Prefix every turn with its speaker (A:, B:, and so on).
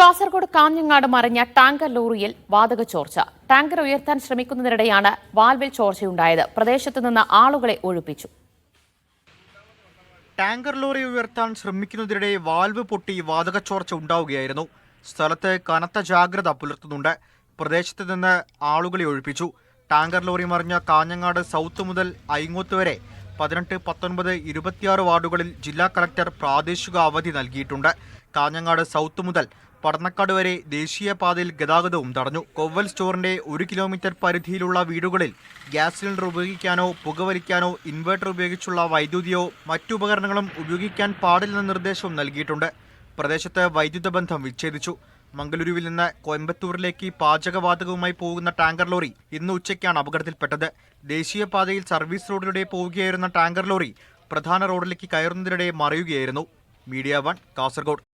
A: കാസർഗോഡ് കാഞ്ഞങ്ങാട് മറിഞ്ഞ ടാങ്കർ ലോറിയിൽ വാതക ചോർച്ച. ടാങ്കർ ഉയർത്താൻ ശ്രമിക്കുന്നതിനിടെയാണ് വാൽവിൽ ചോർച്ചയുണ്ടായത്. പ്രദേശത്ത് നിന്ന് ആളുകളെ ഒഴിപ്പിച്ചു.
B: ടാങ്കർ ലോറി ഉയർത്താൻ ശ്രമിക്കുന്നതിനിടെ വാൽവ് പൊട്ടി വാതക ചോർച്ച ഉണ്ടാവുകയായിരുന്നു. സ്ഥലത്ത് കനത്ത ജാഗ്രത പുലർത്തുന്നുണ്ട്. പ്രദേശത്ത് നിന്ന് ആളുകളെ ഒഴിപ്പിച്ചു. ടാങ്കർ ലോറി മറിഞ്ഞ കാഞ്ഞങ്ങാട് സൗത്ത് മുതൽ ഐങ്ങോത്ത് വരെ പതിനെട്ട് പത്തൊൻപത് ഇരുപത്തിയാറ് വാർഡുകളിൽ ജില്ലാ കളക്ടർ പ്രാദേശിക അവധി നൽകിയിട്ടുണ്ട്. കാഞ്ഞങ്ങാട് സൗത്ത് മുതൽ പടന്നക്കാട് വരെ ദേശീയപാതയിൽ ഗതാഗതവും തടഞ്ഞു. കൊവ്വൽ സ്റ്റോറിന്റെ ഒരു കിലോമീറ്റർ പരിധിയിലുള്ള വീടുകളിൽ ഗ്യാസ് സിലിണ്ടർ ഉപയോഗിക്കാനോ പുകവലിക്കാനോ ഇൻവെർട്ടർ ഉപയോഗിച്ചുള്ള വൈദ്യുതിയോ മറ്റു ഉപകരണങ്ങളും ഉപയോഗിക്കാൻ പാടില്ലെന്ന നിർദ്ദേശവും നൽകിയിട്ടുണ്ട്. പ്രദേശത്ത് വൈദ്യുത ബന്ധം വിച്ഛേദിച്ചു. മംഗലുരുവിൽ നിന്ന് കോയമ്പത്തൂരിലേക്ക് പാചകവാതകവുമായി പോകുന്ന ടാങ്കർ ലോറി ഇന്ന് ഉച്ചയ്ക്കാണ് അപകടത്തിൽപ്പെട്ടത്. ദേശീയപാതയിൽ സർവീസ് റോഡിലൂടെ പോവുകയായിരുന്ന ടാങ്കർ ലോറി പ്രധാന റോഡിലേക്ക് കയറുന്നതിനിടെ മറിയുകയായിരുന്നു. Media one Kasaragod.